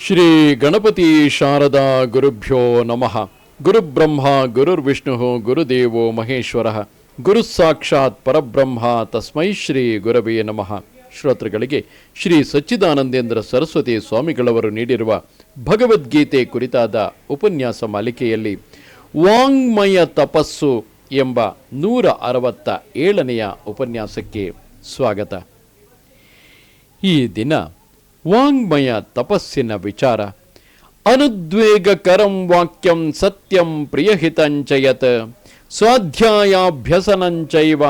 ಶ್ರೀ ಗಣಪತಿ ಶಾರದಾ ಗುರುಭ್ಯೋ ನಮಃ. ಗುರುಬ್ರಹ್ಮ ಗುರುರ್ವಿಷ್ಣು ಗುರುದೇವೋ ಮಹೇಶ್ವರ. ಗುರು ಸಾಕ್ಷಾತ್ ಪರಬ್ರಹ್ಮ, ತಸ್ಮೈ ಶ್ರೀ ಗುರವೇ ನಮಃ. ಶ್ರೋತೃಗಳಿಗೆ ಶ್ರೀ ಸಚ್ಚಿದಾನಂದೇಂದ್ರ ಸರಸ್ವತಿ ಸ್ವಾಮಿಗಳವರು ನೀಡಿರುವ ಭಗವದ್ಗೀತೆ ಕುರಿತಾದ ಉಪನ್ಯಾಸ ಮಾಲಿಕೆಯಲ್ಲಿ ವಾಂಗ್ಮಯ ತಪಸ್ಸು ಎಂಬ ನೂರ ಅರವತ್ತ ಏಳನೆಯ ಉಪನ್ಯಾಸಕ್ಕೆ ಸ್ವಾಗತ. ಈ ದಿನ ವಾಂಗ್ಮಯ ತಪಸ್ಸಿನ ವಿಚಾರ. ಅನುದ್ವೇಗಕರಂ ವಾಕ್ಯಂ ಸತ್ಯಂ ಪ್ರಿಯಹಿತಂಚಯತ್ ಸ್ವಾಧ್ಯಾಯಾಭ್ಯಸನಂಚೈವ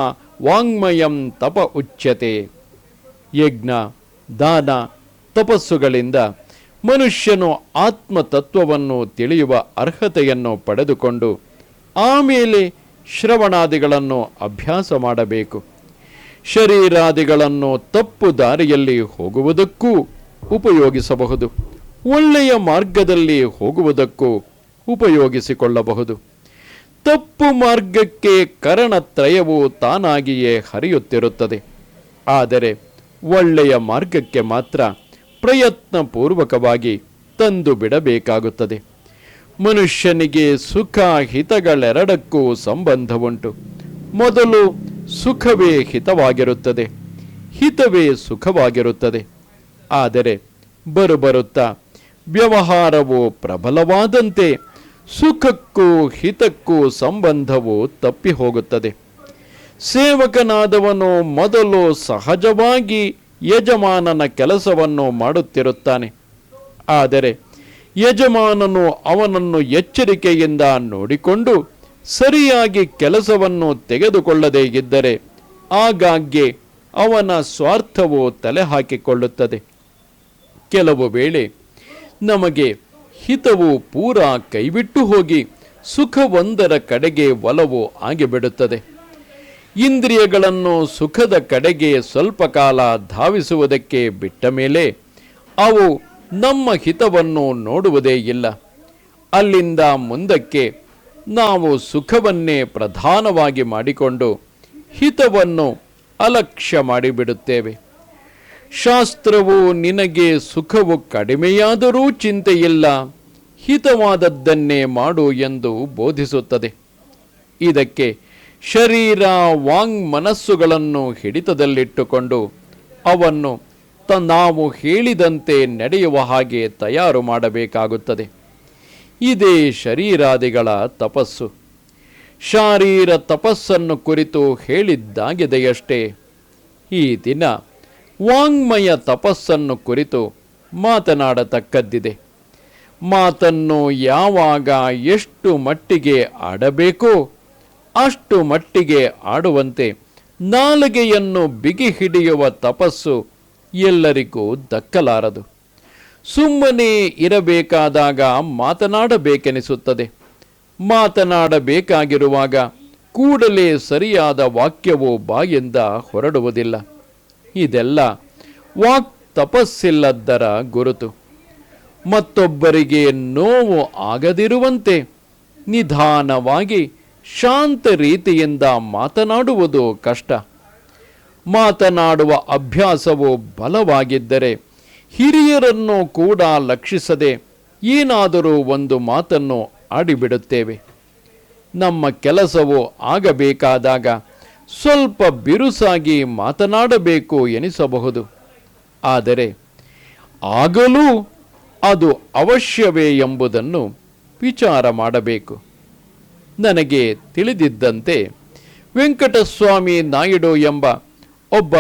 ವಾಂಗ್ಮಯಂ ತಪ ಉಚ್ಯತೆ. ಯಜ್ಞ, ದಾನ, ತಪಸ್ಸುಗಳಿಂದ ಮನುಷ್ಯನು ಆತ್ಮತತ್ವವನ್ನು ತಿಳಿಯುವ ಅರ್ಹತೆಯನ್ನು ಪಡೆದುಕೊಂಡು ಆಮೇಲೆ ಶ್ರವಣಾದಿಗಳನ್ನು ಅಭ್ಯಾಸ ಮಾಡಬೇಕು. ಶರೀರಾದಿಗಳನ್ನು ತಪ್ಪು ದಾರಿಯಲ್ಲಿ ಹೋಗುವುದಕ್ಕೂ ಉಪಯೋಗಿಸಬಹುದು. ಒಳ್ಳೆಯ ಮಾರ್ಗದಲ್ಲಿ ಹೋಗುವುದಕ್ಕೂ ಉಪಯೋಗಿಸಿಕೊಳ್ಳಬಹುದು. ತಪ್ಪು ಮಾರ್ಗಕ್ಕೆ ಕರಣತ್ರಯವು ತಾನಾಗಿಯೇ ಹರಿಯುತ್ತಿರುತ್ತದೆ. ಆದರೆ ಒಳ್ಳೆಯ ಮಾರ್ಗಕ್ಕೆ ಮಾತ್ರ ಪ್ರಯತ್ನಪೂರ್ವಕವಾಗಿ ತಂದು ಬಿಡಬೇಕಾಗುತ್ತದೆ. ಮನುಷ್ಯನಿಗೆ ಸುಖ ಹಿತಗಳೆರಡಕ್ಕೂ ಸಂಬಂಧವುಂಟು. ಮೊದಲು ಸುಖವೇ ಹಿತವಾಗಿರುತ್ತದೆ. ಹಿತವೇ ಸುಖವಾಗಿರುತ್ತದೆ. ಆದರೆ ಬರುಬರುತ್ತಾ, ವ್ಯವಹಾರವು ಪ್ರಬಲವಾದಂತೆ ಸುಖಕ್ಕೂ ಹಿತಕ್ಕೂ ಸಂಬಂಧವು ತಪ್ಪಿ ಹೋಗುತ್ತದೆ ಸೇವಕನಾದವನು ಮೊದಲು ಸಹಜವಾಗಿ ಯಜಮಾನನ ಕೆಲಸವನ್ನು ಮಾಡುತ್ತಿರುತ್ತಾನೆ. ಆದರೆ ಯಜಮಾನನು ಅವನನ್ನು ಎಚ್ಚರಿಕೆಯಿಂದ ನೋಡಿಕೊಂಡು ಸರಿಯಾಗಿ ಕೆಲಸವನ್ನು ತೆಗೆದುಕೊಳ್ಳದೇ ಇದ್ದರೆ ಆಗಾಗ್ಗೆ ಅವನ ಸ್ವಾರ್ಥವು ತಲೆ ಹಾಕಿಕೊಳ್ಳುತ್ತದೆ ಕೆಲವು ವೇಳೆ ನಮಗೆ ಹಿತವು ಪೂರ ಕೈಬಿಟ್ಟು ಹೋಗಿ ಸುಖವೊಂದರ ಕಡೆಗೆ ಒಲವು ಆಗಿಬಿಡುತ್ತದೆ. ಇಂದ್ರಿಯಗಳನ್ನು ಸುಖದ ಕಡೆಗೆ ಸ್ವಲ್ಪ ಕಾಲ ಧಾವಿಸುವುದಕ್ಕೆ ಬಿಟ್ಟ ಮೇಲೆ ಅವು ನಮ್ಮ ಹಿತವನ್ನು ನೋಡುವುದೇ ಇಲ್ಲ. ಅಲ್ಲಿಂದ ಮುಂದಕ್ಕೆ ನಾವು ಸುಖವನ್ನೇ ಪ್ರಧಾನವಾಗಿ ಮಾಡಿಕೊಂಡು ಹಿತವನ್ನು ಅಲಕ್ಷ್ಯ ಮಾಡಿಬಿಡುತ್ತೇವೆ. ಶಾಸ್ತ್ರವು ನಿನಗೆ ಸುಖವು ಕಡಿಮೆಯಾದರೂ ಚಿಂತೆಯಿಲ್ಲ, ಹಿತವಾದದ್ದನ್ನೇ ಮಾಡು ಎಂದು ಬೋಧಿಸುತ್ತದೆ. ಇದಕ್ಕೆ ಶರೀರ ವಾಂಗ್ ಮನಸ್ಸುಗಳನ್ನು ಹಿಡಿತದಲ್ಲಿಟ್ಟುಕೊಂಡು ಅವನ್ನು ತ ನಾವು ಹೇಳಿದಂತೆ ನಡೆಯುವ ಹಾಗೆ ತಯಾರು ಮಾಡಬೇಕಾಗುತ್ತದೆ. ಇದೇ ಶರೀರಾದಿಗಳ ತಪಸ್ಸು. ಶಾರೀರ ತಪಸ್ಸನ್ನು ಕುರಿತು ಹೇಳಿದ್ದಾಗಿದೆಯಷ್ಟೇ. ಈ ದಿನ ವಾಂಗ್ಮಯ ತಪಸ್ಸನ್ನು ಕುರಿತು ಮಾತನಾಡತಕ್ಕದ್ದಿದೆ. ಮಾತನ್ನು ಯಾವಾಗ ಎಷ್ಟು ಮಟ್ಟಿಗೆ ಆಡಬೇಕೋ ಅಷ್ಟು ಮಟ್ಟಿಗೆ ಆಡುವಂತೆ ನಾಲಿಗೆಯನ್ನು ಬಿಗಿ ಹಿಡಿಯುವ ತಪಸ್ಸು ಎಲ್ಲರಿಗೂ ದಕ್ಕಲಾರದು. ಸುಮ್ಮನೆ ಇರಬೇಕಾದಾಗ ಮಾತನಾಡಬೇಕೆನಿಸುತ್ತದೆ. ಮಾತನಾಡಬೇಕಾಗಿರುವಾಗ ಕೂಡಲೇ ಸರಿಯಾದ ವಾಕ್ಯವು ಬಾಯಿಂದ ಹೊರಡುವುದಿಲ್ಲ. ಇದೆಲ್ಲ ವಾಕ್ ತಪಸ್ಸಿಲ್ಲದ್ದರ ಗುರುತು. ಮತ್ತೊಬ್ಬರಿಗೆ ನೋವು ಆಗದಿರುವಂತೆ ನಿಧಾನವಾಗಿ ಶಾಂತ ರೀತಿಯಿಂದ ಮಾತನಾಡುವುದು ಕಷ್ಟ. ಮಾತನಾಡುವ ಅಭ್ಯಾಸವು ಬಲವಾಗಿದ್ದರೆ ಹಿರಿಯರನ್ನು ಕೂಡ ಲಕ್ಷಿಸದೆ ಏನಾದರೂ ಒಂದು ಮಾತನ್ನು ಆಡಿಬಿಡುತ್ತೇವೆ. ನಮ್ಮ ಕೆಲಸವು ಆಗಬೇಕಾದಾಗ ಸ್ವಲ್ಪ ಬಿರುಸಾಗಿ ಮಾತನಾಡಬೇಕು ಎನಿಸಬಹುದು. ಆದರೆ ಆಗಲೂ ಅದು ಅವಶ್ಯವೇ ಎಂಬುದನ್ನು ವಿಚಾರ ಮಾಡಬೇಕು. ನನಗೆ ತಿಳಿದಿದ್ದಂತೆ ವೆಂಕಟಸ್ವಾಮಿ ನಾಯ್ಡು ಎಂಬ ಒಬ್ಬ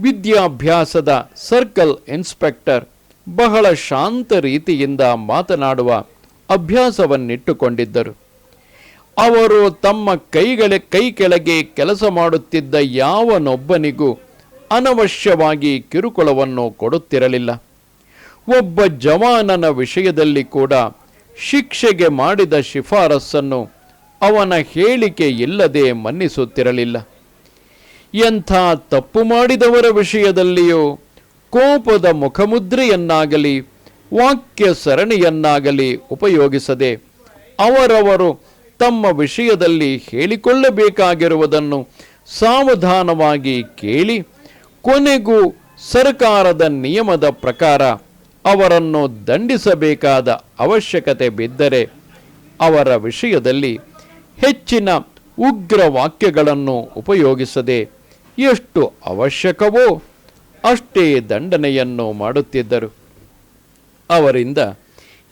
ವಿದ್ಯಾಭ್ಯಾಸದ ಸರ್ಕಲ್ ಇನ್ಸ್ಪೆಕ್ಟರ್ ಬಹಳ ಶಾಂತ ರೀತಿಯಿಂದ ಮಾತನಾಡುವ ಅಭ್ಯಾಸವನ್ನಿಟ್ಟುಕೊಂಡಿದ್ದರು. ಅವರು ತಮ್ಮ ಕೈಗಳ ಕೈ ಕೆಳಗೆ ಕೆಲಸ ಮಾಡುತ್ತಿದ್ದ ಯಾವನೊಬ್ಬನಿಗೂ ಅನವಶ್ಯವಾಗಿ ಕಿರುಕುಳವನ್ನು ಕೊಡುತ್ತಿರಲಿಲ್ಲ. ಒಬ್ಬ ಜವಾನನ ವಿಷಯದಲ್ಲಿ ಕೂಡ ಶಿಕ್ಷೆಗೆ ಮಾಡಿದ ಶಿಫಾರಸ್ಸನ್ನು ಅವನ ಹೇಳಿಕೆ ಇಲ್ಲದೆ ಮನ್ನಿಸುತ್ತಿರಲಿಲ್ಲ. ಎಂಥ ತಪ್ಪು ಮಾಡಿದವರ ವಿಷಯದಲ್ಲಿಯೂ ಕೋಪದ ಮುಖಮುದ್ರೆಯನ್ನಾಗಲಿ ವಾಕ್ಯ ಸರಣಿಯನ್ನಾಗಲಿ ಉಪಯೋಗಿಸದೆ ಅವರವರು ತಮ್ಮ ವಿಷಯದಲ್ಲಿ ಹೇಳಿಕೊಳ್ಳಬೇಕಾಗಿರುವುದನ್ನು ಸಾವಧಾನವಾಗಿ ಕೇಳಿ, ಕೊನೆಗೂ ಸರ್ಕಾರದ ನಿಯಮದ ಪ್ರಕಾರ ಅವರನ್ನು ದಂಡಿಸಬೇಕಾದ ಅವಶ್ಯಕತೆ ಬಿದ್ದರೆ ಅವರ ವಿಷಯದಲ್ಲಿ ಹೆಚ್ಚಿನ ಉಗ್ರ ವಾಕ್ಯಗಳನ್ನು ಉಪಯೋಗಿಸದೆ ಎಷ್ಟು ಅವಶ್ಯಕವೋ ಅಷ್ಟೇ ದಂಡನೆಯನ್ನು ಮಾಡುತ್ತಿದ್ದರು. ಅವರಿಂದ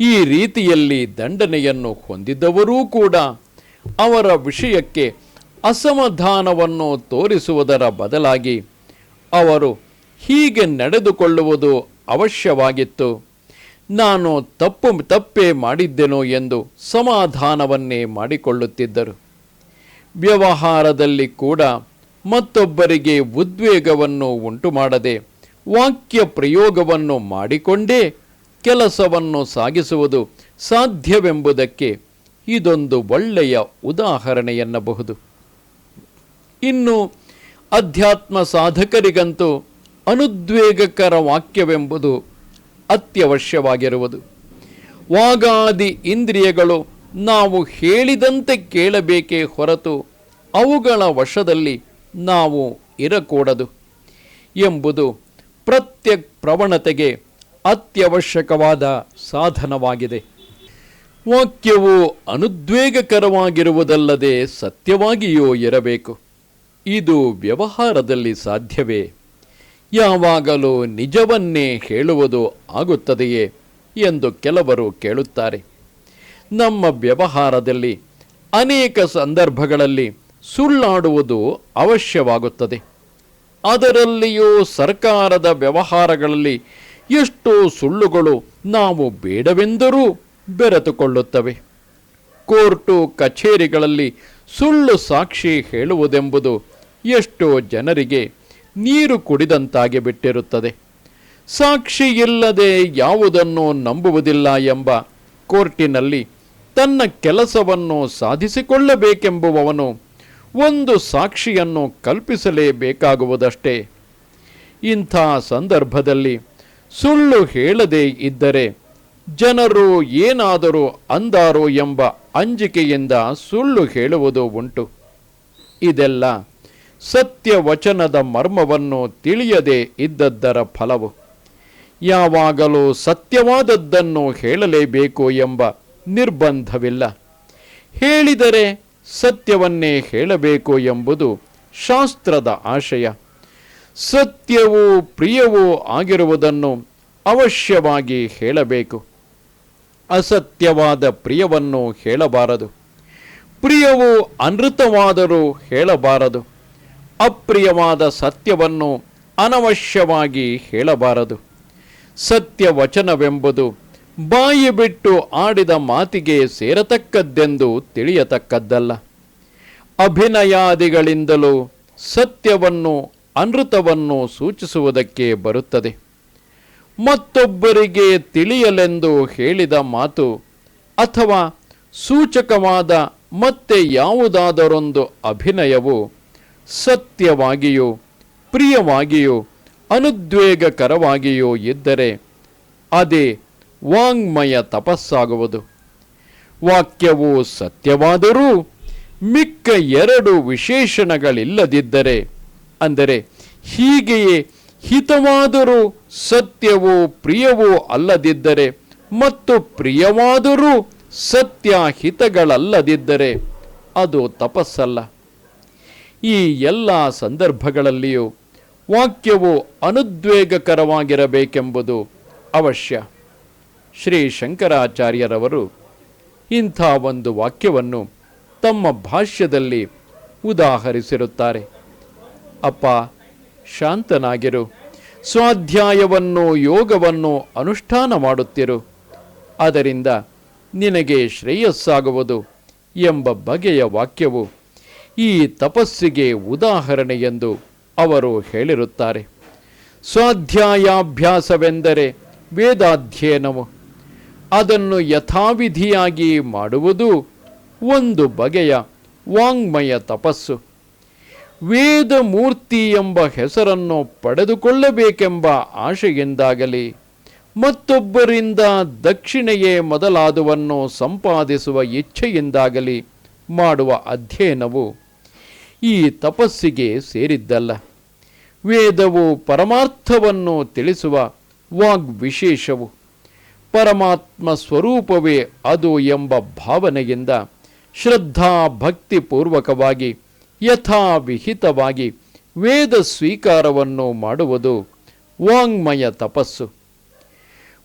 ಈ ರೀತಿಯಲ್ಲಿ ದಂಡನೆಯನ್ನು ಹೊಂದಿದ್ದವರೂ ಕೂಡ ಅವರ ವಿಷಯಕ್ಕೆ ಅಸಮಾಧಾನವನ್ನು ತೋರಿಸುವುದರ ಬದಲಾಗಿ ಅವರು ಹೀಗೆ ನಡೆದುಕೊಳ್ಳುವುದು ಅವಶ್ಯವಾಗಿತ್ತು. ನಾನು ತಪ್ಪು ತಪ್ಪೇ ಮಾಡಿದ್ದೆನೋ ಎಂದು ಸಮಾಧಾನವನ್ನೇ ಮಾಡಿಕೊಳ್ಳುತ್ತಿದ್ದರು. ವ್ಯವಹಾರದಲ್ಲಿ ಕೂಡ ಮತ್ತೊಬ್ಬರಿಗೆ ಉದ್ವೇಗವನ್ನು ಉಂಟು ಮಾಡದೆ ವಾಕ್ಯ ಪ್ರಯೋಗವನ್ನು ಮಾಡಿಕೊಂಡೇ ಕೆಲಸವನ್ನು ಸಾಗಿಸುವುದು ಸಾಧ್ಯವೆಂಬುದಕ್ಕೆ ಇದೊಂದು ಒಳ್ಳೆಯ ಉದಾಹರಣೆ ಎನ್ನಬಹುದು. ಇನ್ನು ಅಧ್ಯಾತ್ಮ ಸಾಧಕರಿಗಂತೂ ಅನುದ್ವೇಗಕರ ವಾಕ್ಯವೆಂಬುದು ಅತ್ಯವಶ್ಯವಾಗಿರುವುದು. ವಾಗಾದಿ ಇಂದ್ರಿಯಗಳು ನಾವು ಹೇಳಿದಂತೆ ಕೇಳಬೇಕೇ ಹೊರತು ಅವುಗಳ ವಶದಲ್ಲಿ ನಾವು ಇರಕೂಡದು ಎಂಬುದು ಪ್ರತ್ಯಕ್ ಪ್ರವಣತೆಗೆ ಅತ್ಯವಶ್ಯಕವಾದ ಸಾಧನವಾಗಿದೆ. ವಾಕ್ಯವು ಅನುದ್ವೇಗಕರವಾಗಿರುವುದಲ್ಲದೆ ಸತ್ಯವಾಗಿಯೂ ಇರಬೇಕು. ಇದು ವ್ಯವಹಾರದಲ್ಲಿ ಸಾಧ್ಯವೇ? ಯಾವಾಗಲೂ ನಿಜವನ್ನೇ ಹೇಳುವುದು ಆಗುತ್ತದೆಯೇ ಎಂದು ಕೆಲವರು ಕೇಳುತ್ತಾರೆ. ನಮ್ಮ ವ್ಯವಹಾರದಲ್ಲಿ ಅನೇಕ ಸಂದರ್ಭಗಳಲ್ಲಿ ಸುಳ್ಳಾಡುವುದು ಅವಶ್ಯವಾಗುತ್ತದೆ. ಅದರಲ್ಲಿಯೂ ಸರ್ಕಾರದ ವ್ಯವಹಾರಗಳಲ್ಲಿ ಎಷ್ಟೋ ಸುಳ್ಳುಗಳು ನಾವು ಬೇಡವೆಂದರೂ ಬೆರೆತುಕೊಳ್ಳುತ್ತವೆ. ಕೋರ್ಟು ಕಚೇರಿಗಳಲ್ಲಿ ಸುಳ್ಳು ಸಾಕ್ಷಿ ಹೇಳುವುದೆಂಬುದು ಎಷ್ಟೋ ಜನರಿಗೆ ನೀರು ಕುಡಿದಂತಾಗಿ ಬಿಟ್ಟಿರುತ್ತದೆ. ಸಾಕ್ಷಿ ಇಲ್ಲದೆ ಯಾವುದನ್ನು ನಂಬುವುದಿಲ್ಲ ಎಂಬ ಕೋರ್ಟಿನಲ್ಲಿ ತನ್ನ ಕೆಲಸವನ್ನು ಸಾಧಿಸಿಕೊಳ್ಳಬೇಕೆಂಬುವವನು ಒಂದು ಸಾಕ್ಷಿಯನ್ನು ಕಲ್ಪಿಸಲೇಬೇಕಾಗುವುದಷ್ಟೇ. ಇಂಥ ಸಂದರ್ಭದಲ್ಲಿ ಸುಳ್ಳು ಹೇಳದೇ ಇದ್ದರೆ ಜನರು ಏನಾದರೂ ಅಂದಾರೋ ಎಂಬ ಅಂಜಿಕೆಯಿಂದ ಸುಳ್ಳು ಹೇಳುವುದು ಉಂಟು. ಇದೆಲ್ಲ ಸತ್ಯವಚನದ ಮರ್ಮವನ್ನು ತಿಳಿಯದೇ ಇದ್ದದ್ದರ ಫಲವು. ಯಾವಾಗಲೂ ಸತ್ಯವಾದದ್ದನ್ನು ಹೇಳಲೇಬೇಕು ಎಂಬ ನಿರ್ಬಂಧವಿಲ್ಲ. ಹೇಳಿದರೆ ಸತ್ಯವನ್ನೇ ಹೇಳಬೇಕು ಎಂಬುದು ಶಾಸ್ತ್ರದ ಆಶಯ. ಸತ್ಯವೂ ಪ್ರಿಯವೂ ಆಗಿರುವುದನ್ನು ಅವಶ್ಯವಾಗಿ ಹೇಳಬೇಕು. ಅಸತ್ಯವಾದ ಪ್ರಿಯವನ್ನು ಹೇಳಬಾರದು. ಪ್ರಿಯವು ಅನೃತವಾದರೂ ಹೇಳಬಾರದು. ಅಪ್ರಿಯವಾದ ಸತ್ಯವನ್ನು ಅನವಶ್ಯವಾಗಿ ಹೇಳಬಾರದು. ಸತ್ಯವಚನವೆಂಬುದು ಬಾಯಿ ಬಿಟ್ಟು ಆಡಿದ ಮಾತಿಗೆ ಸೇರತಕ್ಕದ್ದೆಂದು ತಿಳಿಯತಕ್ಕದ್ದಲ್ಲ. ಅಭಿನಯಾದಿಗಳಿಂದಲೂ ಸತ್ಯವನ್ನು ಅನೃತವನ್ನು ಸೂಚಿಸುವುದಕ್ಕೆ ಬರುತ್ತದೆ. ಮತ್ತೊಬ್ಬರಿಗೆ ತಿಳಿಯಲೆಂದು ಹೇಳಿದ ಮಾತು ಅಥವಾ ಸೂಚಕವಾದ ಮತ್ತೆ ಯಾವುದಾದರೊಂದು ಅಭಿನಯವು ಸತ್ಯವಾಗಿಯೂ, ಪ್ರಿಯವಾಗಿಯೂ, ಅನುದ್ವೇಗಕರವಾಗಿಯೂ ಇದ್ದರೆ ಅದೇ ವಾಂಗ್ಮಯ ತಪಸ್ಸಾಗುವುದು. ವಾಕ್ಯವು ಸತ್ಯವಾದರೂ ಮಿಕ್ಕ ಎರಡು ವಿಶೇಷಣಗಳಿಲ್ಲದಿದ್ದರೆ ಅಂದರೆ ಹೀಗೆಯೇ ಹಿತವಾದರೂ ಸತ್ಯವೋ ಪ್ರಿಯವೋ ಅಲ್ಲದಿದ್ದರೆ ಮತ್ತು ಪ್ರಿಯವಾದರೂ ಸತ್ಯ ಹಿತಗಳಲ್ಲದಿದ್ದರೆ ಅದು ತಪಸ್ಸಲ್ಲ. ಈ ಎಲ್ಲ ಸಂದರ್ಭಗಳಲ್ಲಿಯೂ ವಾಕ್ಯವು ಅನುದ್ವೇಗಕರವಾಗಿರಬೇಕೆಂಬುದು ಅವಶ್ಯ. ಶ್ರೀ ಶಂಕರಾಚಾರ್ಯರವರು ಇಂಥ ಒಂದು ವಾಕ್ಯವನ್ನು ತಮ್ಮ ಭಾಷ್ಯದಲ್ಲಿ ಉದಾಹರಿಸಿರುತ್ತಾರೆ. ಅಪ್ಪ, ಶಾಂತನಾಗಿರು. ಸ್ವಾಧ್ಯಾಯವನ್ನು, ಯೋಗವನ್ನು ಅನುಷ್ಠಾನ ಮಾಡುತ್ತಿರು. ಅದರಿಂದ ನಿನಗೆ ಶ್ರೇಯಸ್ಸಾಗುವುದು ಎಂಬ ಬಗೆಯ ವಾಕ್ಯವು ಈ ತಪಸ್ಸಿಗೆ ಉದಾಹರಣೆ ಎಂದು ಅವರು ಹೇಳಿರುತ್ತಾರೆ. ಸ್ವಾಧ್ಯಾಯಾಭ್ಯಾಸವೆಂದರೆ ವೇದಾಧ್ಯಯನವು. ಅದನ್ನು ಯಥಾವಿಧಿಯಾಗಿ ಮಾಡುವುದು ಒಂದು ಬಗೆಯ ವಾಂಗ್ಮಯ ತಪಸ್ಸು. ವೇದಮೂರ್ತಿ ಎಂಬ ಹೆಸರನ್ನು ಪಡೆದುಕೊಳ್ಳಬೇಕೆಂಬ ಆಶೆಯಿಂದಾಗಲಿ ಮತ್ತೊಬ್ಬರಿಂದ ದಕ್ಷಿಣೆಯೇ ಮೊದಲಾದುವನ್ನು ಸಂಪಾದಿಸುವ ಇಚ್ಛೆಯಿಂದಾಗಲಿ ಮಾಡುವ ಅಧ್ಯಯನವು ಈ ತಪಸ್ಸಿಗೆ ಸೇರಿದ್ದಲ್ಲ. ವೇದವು ಪರಮಾರ್ಥವನ್ನು ತಿಳಿಸುವ ವಾಗ್ವಿಶೇಷವು ಪರಮಾತ್ಮ ಸ್ವರೂಪವೇ ಅದು ಎಂಬ ಭಾವನೆಯಿಂದ ಶ್ರದ್ಧಾ ಭಕ್ತಿಪೂರ್ವಕವಾಗಿ ಯಥಾವಿಹಿತವಾಗಿ ವೇದ ಸ್ವೀಕಾರವನ್ನು ಮಾಡುವುದು ವಾಂಗ್ಮಯ ತಪಸ್ಸು.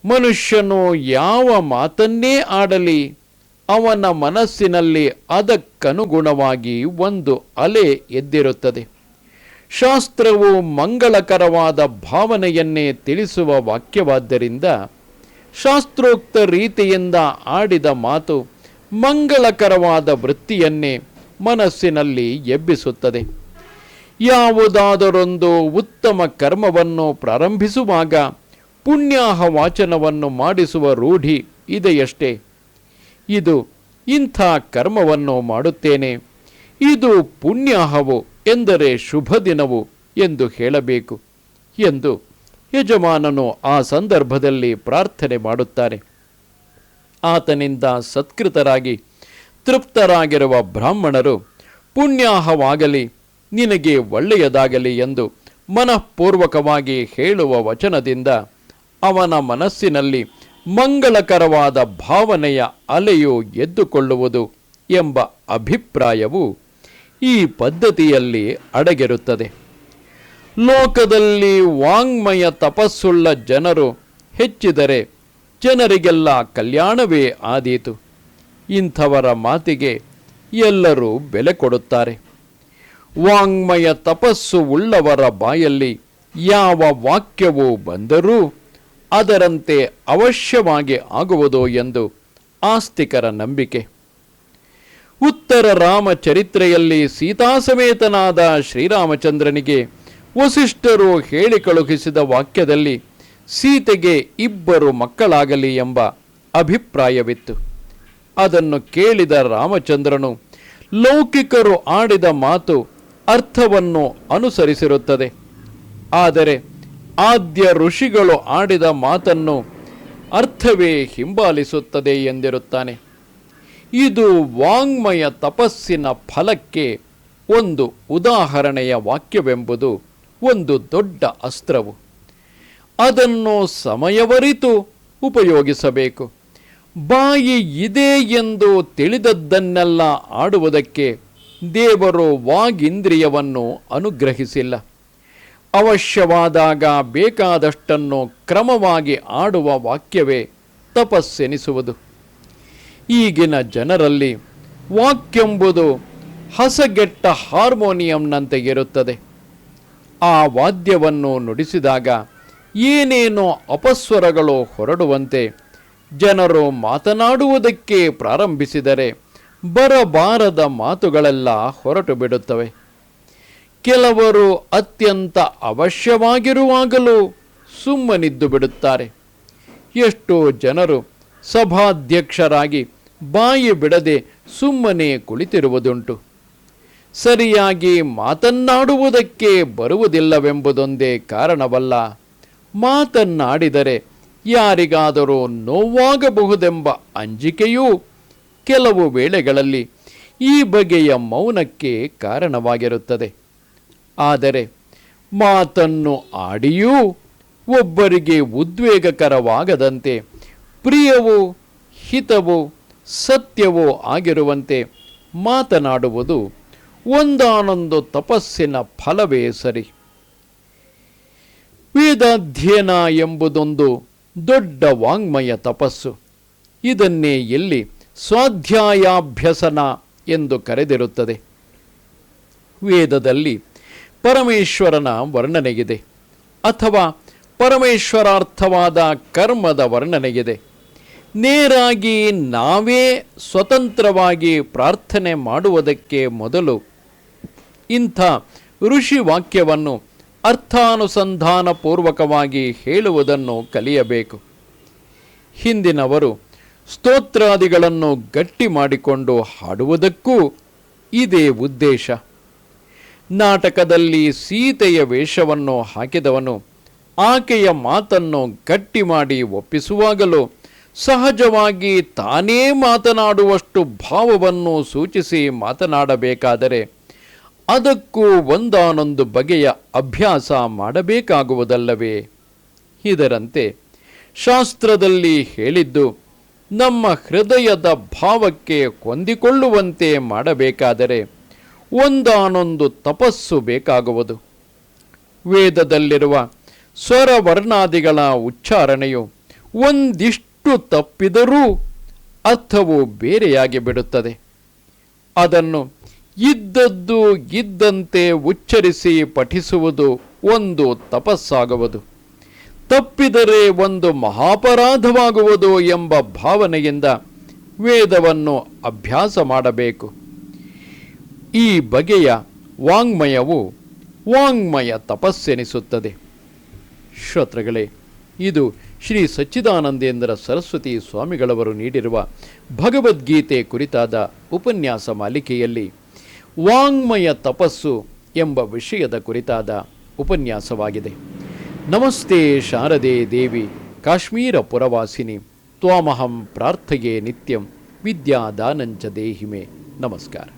ಮನುಷ್ಯನು ಯಾವ ಮಾತನ್ನೇ ಆಡಲಿ, ಅವನ ಮನಸ್ಸಿನಲ್ಲಿ ಅದಕ್ಕನುಗುಣವಾಗಿ ಒಂದು ಅಲೆ ಎದ್ದಿರುತ್ತದೆ. ಶಾಸ್ತ್ರವು ಮಂಗಳಕರವಾದ ಭಾವನೆಯನ್ನೇ ತಿಳಿಸುವ ವಾಕ್ಯವಾದ್ದರಿಂದ ಶಾಸ್ತ್ರೋಕ್ತ ರೀತಿಯಿಂದ ಆಡಿದ ಮಾತು ಮಂಗಳಕರವಾದ ವೃತ್ತಿಯನ್ನೇ ಮನಸ್ಸಿನಲ್ಲಿ ಎಬ್ಬಿಸುತ್ತದೆ. ಯಾವುದಾದರೊಂದು ಉತ್ತಮ ಕರ್ಮವನ್ನು ಪ್ರಾರಂಭಿಸುವಾಗ ಪುಣ್ಯಾಹ ವಾಚನವನ್ನು ಮಾಡಿಸುವ ರೂಢಿ ಇದೆಯಷ್ಟೇ. ಇದು ಇಂಥ ಕರ್ಮವನ್ನು ಮಾಡುತ್ತೇನೆ. ಇದು ಪುಣ್ಯಾಹವು ಎಂದರೆ ಶುಭ ದಿನವು ಎಂದು ಹೇಳಬೇಕು ಎಂದು ಯಜಮಾನನು ಆ ಸಂದರ್ಭದಲ್ಲಿ ಪ್ರಾರ್ಥನೆ ಮಾಡುತ್ತಾರೆ ಆತನಿಂದ ಸತ್ಕೃತರಾಗಿ ತೃಪ್ತರಾಗಿರುವ ಬ್ರಾಹ್ಮಣರು, ಪುಣ್ಯಾಹವಾಗಲಿ, ನಿನಗೆ ಒಳ್ಳೆಯದಾಗಲಿ ಎಂದು ಮನಃಪೂರ್ವಕವಾಗಿ ಹೇಳುವ ವಚನದಿಂದ ಅವನ ಮನಸ್ಸಿನಲ್ಲಿ ಮಂಗಳಕರವಾದ ಭಾವನೆಯ ಅಲೆಯು ಎದ್ದುಕೊಳ್ಳುವುದು ಎಂಬ ಅಭಿಪ್ರಾಯವು ಈ ಪದ್ಧತಿಯಲ್ಲಿ ಅಡಗಿರುತ್ತದೆ. ಲೋಕದಲ್ಲಿ ವಾಂಗ್ಮಯ ತಪಸ್ಸುಳ್ಳ ಜನರು ಹೆಚ್ಚಿದರೆ ಜನರಿಗೆಲ್ಲ ಕಲ್ಯಾಣವೇ ಆದೀತು. ಇಂಥವರ ಮಾತಿಗೆ ಎಲ್ಲರೂ ಬೆಲೆ ಕೊಡುತ್ತಾರೆ. ವಾಂಗ್ಮಯ ತಪಸ್ಸು ಉಳ್ಳವರ ಬಾಯಲ್ಲಿ ಯಾವ ವಾಕ್ಯವು ಬಂದರೂ ಅದರಂತೆ ಅವಶ್ಯವಾಗಿ ಆಗುವುದು ಎಂದು ಆಸ್ತಿಕರ ನಂಬಿಕೆ. ಉತ್ತರ ರಾಮಚರಿತ್ರೆಯಲ್ಲಿ ಸೀತಾಸಮೇತನಾದ ಶ್ರೀರಾಮಚಂದ್ರನಿಗೆ ವಸಿಷ್ಠರು ಹೇಳಿ ಕಳುಹಿಸಿದ ವಾಕ್ಯದಲ್ಲಿ ಸೀತೆಗೆ ಇಬ್ಬರು ಮಕ್ಕಳಾಗಲಿ ಎಂಬ ಅಭಿಪ್ರಾಯವಿತ್ತು. ಅದನ್ನು ಕೇಳಿದ ರಾಮಚಂದ್ರನು, ಲೌಕಿಕರು ಆಡಿದ ಮಾತು ಅರ್ಥವನ್ನು ಅನುಸರಿಸಿರುತ್ತದೆ. ಆದರೆ ಆದ್ಯ ಋಷಿಗಳು ಆಡಿದ ಮಾತನ್ನು ಅರ್ಥವೇ ಹಿಂಬಾಲಿಸುತ್ತದೆ ಎಂದಿರುತ್ತಾನೆ. ಇದು ವಾಂಗ್ಮಯ ತಪಸ್ಸಿನ ಫಲಕ್ಕೆ ಒಂದು ಉದಾಹರಣೆಯ ವಾಕ್ಯವೆಂಬುದು ಒಂದು ದೊಡ್ಡ ಅಸ್ತ್ರವು. ಅದನ್ನು ಸಮಯವರಿತು ಉಪಯೋಗಿಸಬೇಕು. ಬಾಯಿ ಇದೆ ಎಂದು ತಿಳಿದದ್ದನ್ನೆಲ್ಲ ಆಡುವುದಕ್ಕೆ ದೇವರು ವಾಗಿಂದ್ರಿಯವನ್ನು ಅನುಗ್ರಹಿಸಿಲ್ಲ. ಅವಶ್ಯವಾದಾಗ ಬೇಕಾದಷ್ಟನ್ನು ಕ್ರಮವಾಗಿ ಆಡುವ ವಾಕ್ಯವೇ ತಪಸ್ಸೆನಿಸುವುದು. ಈಗಿನ ಜನರಲ್ಲಿ ವಾಕ್ಯಂಬುದು ಹಸಗೆಟ್ಟ ಹಾರ್ಮೋನಿಯಂನಂತೆ ಇರುತ್ತದೆ. ಆ ವಾದ್ಯವನ್ನು ನುಡಿಸಿದಾಗ ಏನೇನೋ ಅಪಸ್ವರಗಳು ಹೊರಡುವಂತೆ ಜನರು ಮಾತನಾಡುವುದಕ್ಕೆ ಪ್ರಾರಂಭಿಸಿದರೆ ಬರಬಾರದ ಮಾತುಗಳೆಲ್ಲ ಹೊರಟು ಬಿಡುತ್ತವೆ ಕೆಲವರು ಅತ್ಯಂತ ಅವಶ್ಯವಾಗಿರುವಾಗಲೂ ಸುಮ್ಮನಿದ್ದು ಬಿಡುತ್ತಾರೆ ಎಷ್ಟೋ ಜನರು ಸಭಾಧ್ಯಕ್ಷರಾಗಿ ಬಾಯಿ ಬಿಡದೆ ಸುಮ್ಮನೆ ಕುಳಿತಿರುವುದುಂಟು. ಸರಿಯಾಗಿ ಮಾತನ್ನಾಡುವುದಕ್ಕೆ ಬರುವುದಿಲ್ಲವೆಂಬುದೊಂದೇ ಕಾರಣವಲ್ಲ, ಮಾತನ್ನಾಡಿದರೆ ಯಾರಿಗಾದರೂ ನೋವಾಗಬಹುದೆಂಬ ಅಂಜಿಕೆಯೂ ಕೆಲವು ವೇಳೆಗಳಲ್ಲಿ ಈ ಬಗೆಯ ಮೌನಕ್ಕೆ ಕಾರಣವಾಗಿರುತ್ತದೆ. ಆದರೆ ಮಾತನ್ನು ಆಡಿಯೂ ಒಬ್ಬರಿಗೆ ಉದ್ವೇಗಕರವಾಗದಂತೆ, ಪ್ರಿಯವೋ ಹಿತವೋ ಸತ್ಯವೋ ಆಗಿರುವಂತೆ ಮಾತನಾಡುವುದು ಒಂದಾನೊಂದು ತಪಸ್ಸಿನ ಫಲವೇ ಸರಿ. ವೇದಾಧ್ಯಯನ ಎಂಬುದೊಂದು ದೊಡ್ಡ ವಾಂಗ್ಮಯ ತಪಸ್ಸು. ಇದನ್ನೇ ಎಲ್ಲಿ ಸ್ವಾಧ್ಯಾಯಾಭ್ಯಸನ ಎಂದು ಕರೆದಿರುತ್ತದೆ. ವೇದದಲ್ಲಿ ಪರಮೇಶ್ವರನ ವರ್ಣನೆಗಿದೆ ಅಥವಾ ಪರಮೇಶ್ವರಾರ್ಥವಾದ ಕರ್ಮದ ವರ್ಣನೆಗಿದೆ. ನೇರಾಗಿ ನಾವೇ ಸ್ವತಂತ್ರವಾಗಿ ಪ್ರಾರ್ಥನೆ ಮಾಡುವುದಕ್ಕೆ ಮೊದಲು ಇಂಥ ಋಷಿ ವಾಕ್ಯವನ್ನು ಅರ್ಥಾನುಸಂಧಾನಪೂರ್ವಕವಾಗಿ ಹೇಳುವುದನ್ನು ಕಲಿಯಬೇಕು. ಹಿಂದಿನವರು ಸ್ತೋತ್ರಾದಿಗಳನ್ನು ಗಟ್ಟಿ ಮಾಡಿಕೊಂಡು ಹಾಡುವುದಕ್ಕೂ ಇದೇ ಉದ್ದೇಶ. ನಾಟಕದಲ್ಲಿ ಸೀತೆಯ ವೇಷವನ್ನು ಹಾಕಿದವನು ಆಕೆಯ ಮಾತನ್ನು ಗಟ್ಟಿ ಮಾಡಿ ಒಪ್ಪಿಸುವಾಗಲೂ ಸಹಜವಾಗಿ ತಾನೇ ಮಾತನಾಡುವಷ್ಟು ಭಾವವನ್ನು ಸೂಚಿಸಿ ಮಾತನಾಡಬೇಕಾದರೆ ಅದಕ್ಕೂ ಒಂದಾನೊಂದು ಬಗೆಯ ಅಭ್ಯಾಸ ಮಾಡಬೇಕಾಗುವುದಲ್ಲವೇ? ಇದರಂತೆ ಶಾಸ್ತ್ರದಲ್ಲಿ ಹೇಳಿದ್ದು, ನಮ್ಮ ಹೃದಯದ ಭಾವಕ್ಕೆ ಹೊಂದಿಕೊಳ್ಳುವಂತೆ ಮಾಡಬೇಕಾದರೆ ಒಂದಾನೊಂದು ತಪಸ್ಸು ಬೇಕಾಗುವುದು. ವೇದದಲ್ಲಿರುವ ಸ್ವರವರ್ಣಾದಿಗಳ ಉಚ್ಚಾರಣೆಯು ಒಂದಿಷ್ಟು ತಪ್ಪಿದರೂ ಅರ್ಥವು ಬೇರೆಯಾಗಿ ಬಿಡುತ್ತದೆ ಅದನ್ನು ಇದ್ದದ್ದು ಗಿದ್ದಂತೆ ಉಚ್ಚರಿಸಿ ಪಠಿಸುವುದು ಒಂದು ತಪಸ್ಸಾಗುವುದು. ತಪ್ಪಿದರೆ ಒಂದು ಮಹಾಪರಾಧವಾಗುವುದು ಎಂಬ ಭಾವನೆಯಿಂದ ವೇದವನ್ನು ಅಭ್ಯಾಸ ಮಾಡಬೇಕು. ಈ ಬಗೆಯ ವಾಂಗ್ಮಯವು ವಾಂಗ್ಮಯ ತಪಸ್ಸೆನಿಸುತ್ತದೆ. ಶ್ರೋತೃಗಳೇ, ಇದು ಶ್ರೀ ಸಚ್ಚಿದಾನಂದೇಂದ್ರ ಸರಸ್ವತಿ ಸ್ವಾಮಿಗಳವರು ನೀಡಿರುವ ಭಗವದ್ಗೀತೆ ಕುರಿತಾದ ಉಪನ್ಯಾಸ ಮಾಲಿಕೆಯಲ್ಲಿ ವಾಂಗ್ಮಯ ತಪಸ್ಸು ಎಂಬ ವಿಷಯದ ಕುರಿತಾದ ಉಪನ್ಯಾಸವಾಗಿದೆ. ನಮಸ್ತೆ ಶಾರದೆ ದೇವಿ, ಕಾಶ್ಮೀರ ಪುರವಾಸಿನಿ, ತ್ವಾಮಹಂ ಪ್ರಾರ್ಥೆಯೇ ನಿತ್ಯಂ ವಿದ್ಯಾದಾನಂಚ ದೇಹಿಮೆ. ನಮಸ್ಕಾರ.